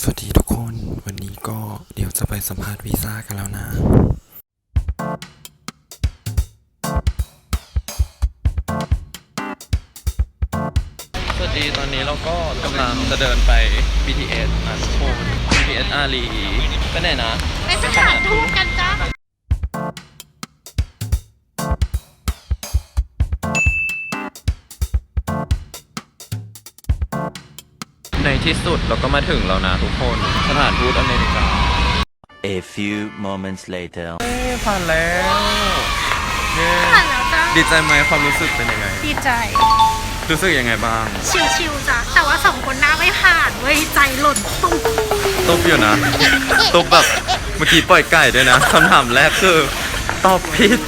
สวัสดีทุกคนวันนี้ก็เดี๋ยวจะไปสัมภาษณ์วีซ่ากันแล้วนะสวัสดีตอนนี้เราก็กำลังจะเดินไป BTS นะทุกคน BTS อารีไปไหนนะ ไปสถานทูตกันจ้า ที่สุดเราก็มาถึงแล้วนะทุกคนสถานทูตอเมริกา A few moments later. เอ้ผ่านแล้วเย้ผ่านแล้วจ้าดีใจไหมความรู้สึกเป็นยังไง ดีใจ รู้สึกยังไงบ้าง ชิวๆจ้ะแต่ว่าสองคนหน้าไม่ผ่านเว้ยใจหล่นตุ๊บตุ๊บอยู่นะ ตุ๊บแบบเมื่อกี้ปล่อยไก่ด้วยนะคำถามแรกคือตอบผิด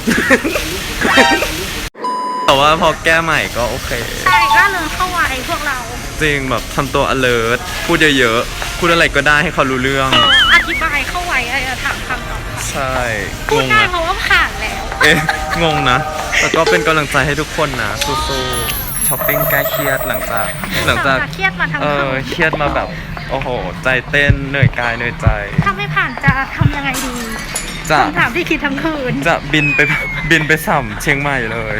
แต่ว่าพอแก้ใหม่ก็โอเค ใช่ก็เลยเข้าไว้พวกเรา จริงแบบทำตัว alert พูดเยอะๆพูดอะไรก็ได้ให้เขารู้เรื่องเอออธิบายเข้าไว้อะไรจะถามคำตอบค่ะใช่พูงดงได้นะเพราะว่าผ่านแล้ว เอ๊ะงงนะแต่ก็เป็นกำลังใจให้ทุกคนนะสู้ๆช้อปปิ้งแก้เครียดหลังจากหลังจากเครียดมาทั้ง เอคือนเครียดมาแบบ โอ้โห ใจเต้นเหนื่อยกายเหนื่อยใจ ถ้าไม่ผ่านจะทำยังไงดีจะ คำถามที่คิดทั้งคืน จะบินไป บินไปสัมเชียงใหม่เลย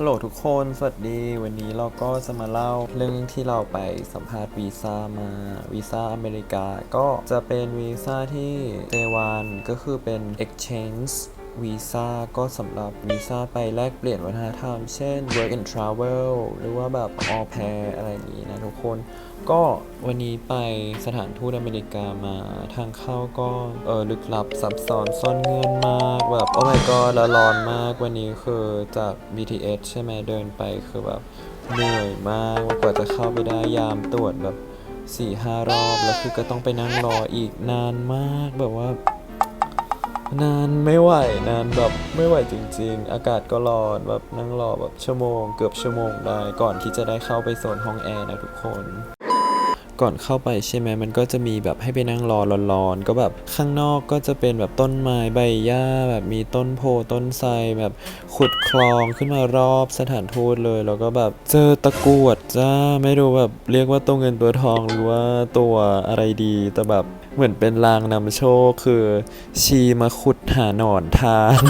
ฮัลโหลทุกคน สวัสดี วันนี้เราก็จะมาเล่าเรื่องที่เราไปสัมภาษณ์วีซ่ามาวีซ่าอเมริกา ก็จะเป็นวีซ่าที่เจวันก็คือเป็น exchange วีซ่าก็สำหรับวีซ่าไปแลกเปลี่ยนวัฒนธรรม เช่น work and travel หรือว่าแบบ au pair อะไรอย่างนี้นะทุกคน ก็วันนี้ไปสถานทูตอเมริกามาทางเข้าก็เออลึกลับซับซ้อนซ่อนเงื่อนมากแบบโอ้ my god ล้วร้อนมากวันนี้คือจาก BTS ใช่ไหมเดินไปคือแบบเหนื่อยมากกว่าจะเข้าไปได้ยามตรวจแบบ4ี่ห้ารอบแล้วคือก็ต้องไปนั่งรออีกนานมากแบบว่า นานไม่ไหวนานแบบไม่ไหวจริง ๆ อากาศก็ร้อนแบบนั่งรอแบบชั่วโมง เกือบชั่วโมงได้ก่อนที่จะได้เข้าไปโซนห้องแอร์นะทุกคน ก่อนเข้าไปใช่ไหมมันก็จะมีแบบให้ไปนั่งรอร้อนๆก็แบบข้างนอกก็จะเป็นแบบต้นไม้ใบหญ้าแบบมีต้นโพต้นไทรแบบขุดคลองขึ้นมารอบสถานทูตเลย แล้วก็แบบเจอตะกรวดจ้าไม่รู้แบบเรียกว่าตัวเงินตัวทองหรือว่าตัวอะไรดีแต่แบบเหมือนเป็นลางนำโชคคือชีมาขุดหาหนอนทาน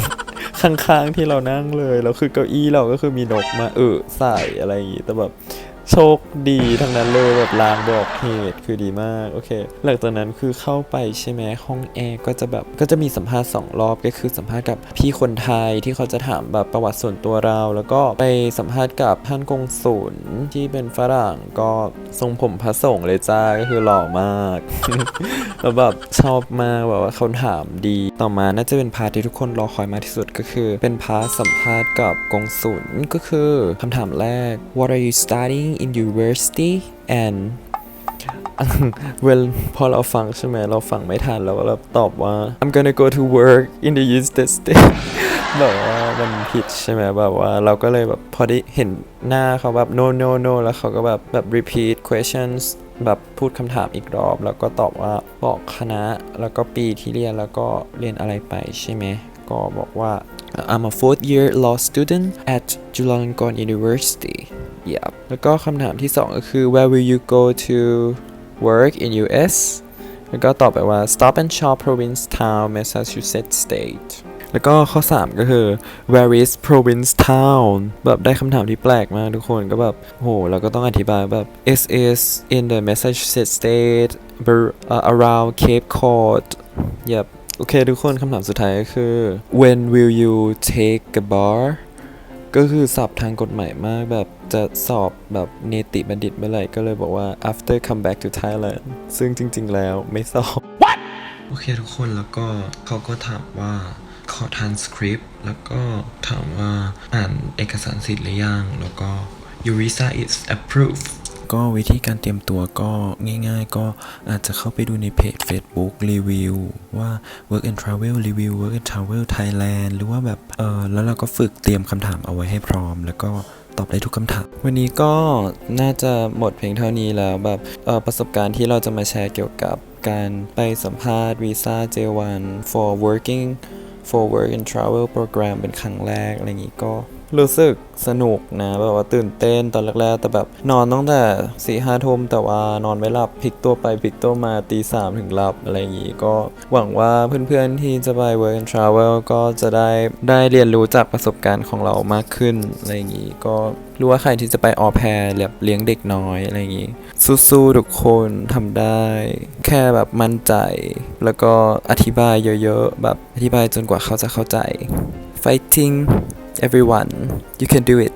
ข้างๆที่เรานั่งเลยแล้วคือเก้าอี้เราก็คือมีนกมาเออใส่อะไรอย่างงี้แต่แบบ โชคดีทั้งนั้นเลยแบบลางบอกเหตุคือดีมากโอเค หลังจากนั้นคือเข้าไปใช่ไหมห้องแอร์ก็จะแบบก็จะมีสัมภาษณ์สองรอบก็คือสัมภาษณ์กับพี่คนไทยที่เขาจะถามแบบประวัติส่วนตัวเรา แล้วก็ไปสัมภาษณ์กับท่านกงสุลที่เป็นฝรั่งก็ทรงผมพระสงฆ์เลยจ้าก็คือหล่อมากแล้วแบบชอบมากแบบว่าเขาถามดีต่อมาน่าจะเป็นพาร์ทที่ทุกคนรอคอยมากที่สุดก็คือเป็นพาร์ทสัมภาษณ์กับกงสุลก็คือคำถามแรก What are you studying in university and เวลพอเราฟังใช่ไหมเราฟังไม่ทันเราก็แบบตอบว่า I'm gonna go to work in the United States แบบว่ามันผิดใช่ไหมแบบว่าเราก็เลยแบบพอได้เห็นหน้าเขาแบบ no no no แล้วเขาก็แบบแบบ repeat questions แบบพูดคำถามอีกรอบ แล้วก็ตอบว่าบอกคณะแล้วก็ปีที่เรียนแล้วก็เรียนอะไรไปใช่ไหมก็บอกว่า I'm a fourth year law student at Chulalongkorn University ย e แล้วก็คำถามที่สองก็คือ where will you go to work in US แล้วก็ตอบไปว่า Stop and Shop Provincetown Massachusetts State แล้วก็ข้อ 3 ก็คือ where is Provincetown แบบได้คำถามที่แปลกมากทุกคนก็แบบโหเราก็ต้องอธิบายแบบ it is in the Massachusetts State around Cape Cod ยับโอเคทุกคนคำถามสุดท้ายก็คือ when will you take a bar ก็คือสอบทางกฎหมายมากแบบ จะสอบแบบเนติบัณฑิตเมื่อไหร่ก็เลยบอกว่า after come back to Thailand ซึ่งจริง ๆ แล้วไม่สอบโอเคทุกคนแล้วก็เขาก็ถามว่าขอทานสคริปต์แล้วก็ถามว่าอ่านเอกสารสิทธิ์หรือยัง แล้วก็ your visa is approved ก็วิธีการเตรียมตัวก็ง่ายๆ ก็อาจจะเข้าไปดูในเพจ Facebook รีวิวว่า work and travel review work and travel Thailand หรือว่าแบบเออแล้วเราก็ฝึกเตรียมคำถามเอาไว้ให้พร้อม แล้วก็ ตอบได้ทุกคำถาม วันนี้ก็น่าจะหมดเพียงเท่านี้แล้วแบบประสบการณ์ที่เราจะมาแชร์เกี่ยวกับการไปสัมภาษณ์วีซ่า J1 for working for work and travel program เป็นครั้งแรก อะไรอย่างนี้ก็ รู้สึกสนุกนะแบบว่าตื่นเต้นตอนแรกๆแต่แบบนอนตั้งแต่สี่ห้าทุ่มแต่ว่านอนไม่หลับพลิกตัวไปพลิกตัวมาตีสามถึงหลับอะไรอย่างงี้ก็หวังว่าเพื่อนๆที่จะไป work and travel ก็จะได้ได้เรียนรู้จากประสบการณ์ของเรามากขึ้นอะไรอย่างงี้ก็รู้ว่าใครที่จะไปออแพรแบบเลี้ยงเด็กน้อยอะไรอย่างงี้สู้ๆทุกคนทำได้ แค่แบบมั่นใจ แล้วก็อธิบายเยอะๆแบบอธิบายจนกว่าเขาจะเข้าใจ fighting everyone. You can do it